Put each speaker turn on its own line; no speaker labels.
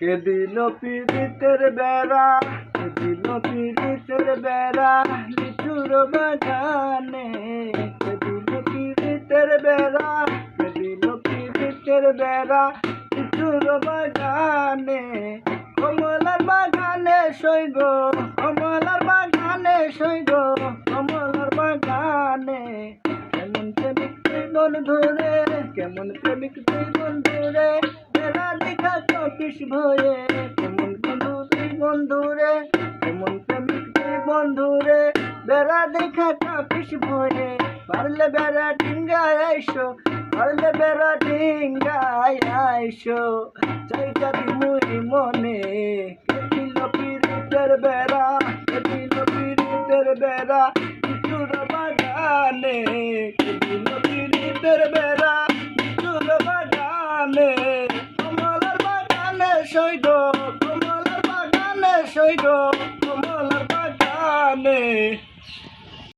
কে দিল পীড়িতের বেড়া কে দিল পীড়িতের বেড়া, লিচুর বাগানে। কে দিল পীড়িতের বেড়া কে দিল পীড়িতের বেড়া, লিচুর বাগানে। কমলার বাগানে সইগ কমলার বাগানে সইগ কমলার বাগানে। কেমন প্রেমিক তুই বন্ধুরে, কেমন প্রেমিক বেলা দেখা চকিস ভয়ে কেমন বন্ধু তুই বন্ধুরে, কেমন প্রেমিক তুই বন্ধুরে, বেড়া দেখা চকিস ভয়ে। পারলে বেড়া ডিঙ্গায় আইসো, পারলে বেড়া ডিঙ্গায় আইসো। চাইটা মুই মনে, কে দিল পীড়িতের বেড়া, কে দিল পীড়িতের বেড়া চুর বাগানে, কে দিল পীড়িতের বেড়া চুর বাগানে। সৈগ কমলার বাগানে